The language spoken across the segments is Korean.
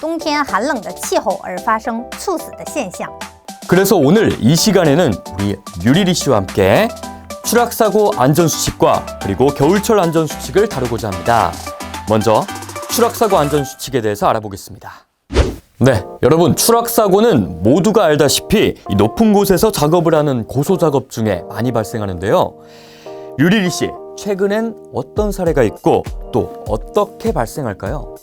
冬天寒冷的气候而发生猝死的现象。 그래서 오늘 이 시간에는 우리 유리리 씨와 함께 추락사고 안전수칙과 그리고 겨울철 안전수칙을 다루고자 합니다. 먼저 추락사고 안전수칙에 대해서 알아보겠습니다. 네, 여러분 추락사고는 모두가 알다시피 이 높은 곳에서 작업을 하는 고소작업 중에 많이 발생하는데요. 유리리 씨, 최근엔 어떤 사례가 있고 또 어떻게 발생할까요?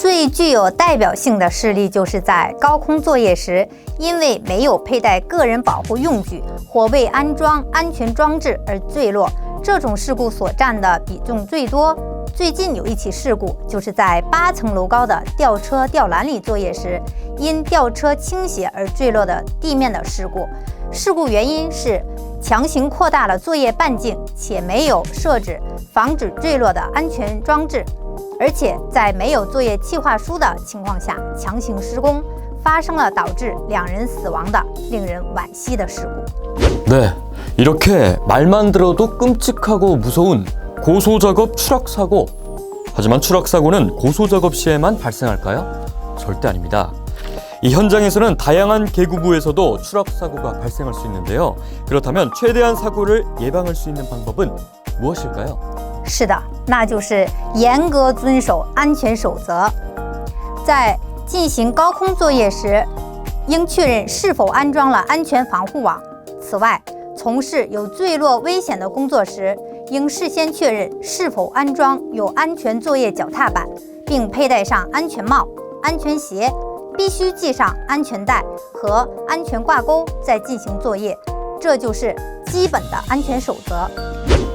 最具有代表性的事例，就是在高空作业时，因为没有佩戴个人保护用具或未安装安全装置而坠落，这种事故所占的比重最多。最近有一起事故，就是在八层楼高的吊车吊篮里作业时，因吊车倾斜而坠落的地面的事故。事故原因是强行扩大了作业半径，且没有设置防止坠落的安全装置。而且在没有作业计划书的情况下强行施工，发生了导致两人死亡的令人惋惜的事故。 네, 이렇게 말만 들어도 끔찍하고 무서운 고소작업 추락사고. 하지만 추락사고는 고소작업 시에만 발생할까요? 절대 아닙니다. 이 현장에서는 다양한 계구부에서도 추락사고가 발생할 수 있는데요. 그렇다면 최대한 사고를 예방할 수 있는 방법은 무엇일까요? 是的，那就是严格遵守安全守则。在进行高空作业时，应确认是否安装了安全防护网。此外，从事有坠落危险的工作时，应事先确认是否安装有安全作业脚踏板，并佩戴上安全帽、安全鞋，必须系上安全带和安全挂钩再进行作业。这就是基本的安全守则。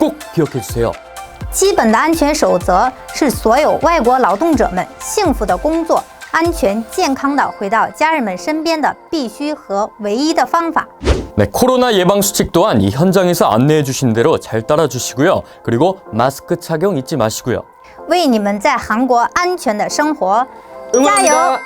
꼭 기억해 주세요. 基本的安全守则是所有外国劳动者们幸福的工作、安全健康的回到家人们身边的必须和唯一的方法。 네, 코로나 예방 수칙 또한 이 현장에서 안내해 주신 대로 잘 따라 주시고요. 그리고 마스크 착용 잊지 마시고요. 为你们在韩国安全的生活加油！ 응원합니다.